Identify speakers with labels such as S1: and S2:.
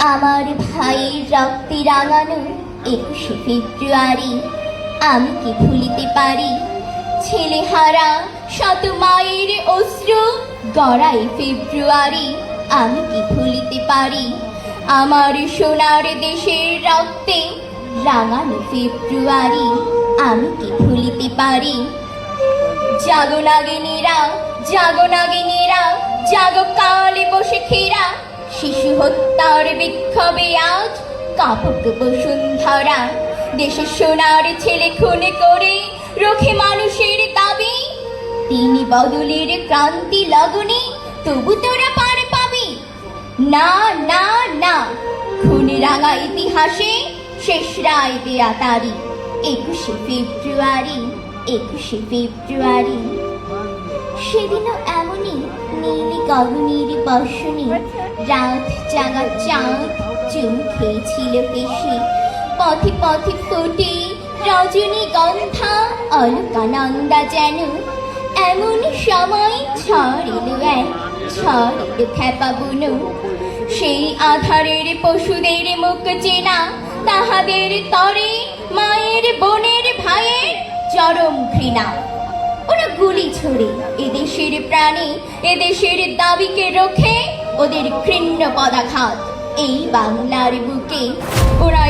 S1: আমার ভাইয়ের রক্তে রাঙানো একুশে ফেব্রুয়ারি আমি কি ভুলিতে পারি? ছেলে হারা, শত মায়ের অশ্রু গড়াই ফেব্রুয়ারি আমি কি ভুলিতে পারি? আমার সোনার দেশের রক্তে রাঙানো ফেব্রুয়ারি আমি কি ভুলিতে পারি? জাগো নাগিনীরা জাগো নাগিনীরা, জাগো কালে বসে খেরা হত্যার বিক্ষোভে আজ কাপড় বসুন্ধরা। দেশের সোনার ছেলে খুনে করে রোখে মানুষের দাবি। তিনি বদলের ক্রান্তি লগনে তবু তোরা পার পাবি। না না না খুনে রাঙা ইতিহাসে শেষ রায় দেয়া তারিখ একুশে ফেব্রুয়ারি একুশে ফেব্রুয়ারি। সেদিনও এমনই নীলি গগনের বর্ষণে রাত জাগা চাঁদ চুম খেয়েছিল কেশে পথে পথে ফুটে রজনী গন্ধা অলকানন্দা যেন এমন সময় ছড়িল এক, ছড়িল খেপা বুনো। সেই আধারের পশুদের মুখ চেনা, তাহাদের তরে মায়ের বোনের ভাইয়ের চরম ঘৃণা। ওরা গুলি ছড়ে এদেশের প্রাণী, এদেশের দাবিকে রক্ষে ওদের ঘৃণ্য পদাঘাত। এই বাংলার বুকে ওরা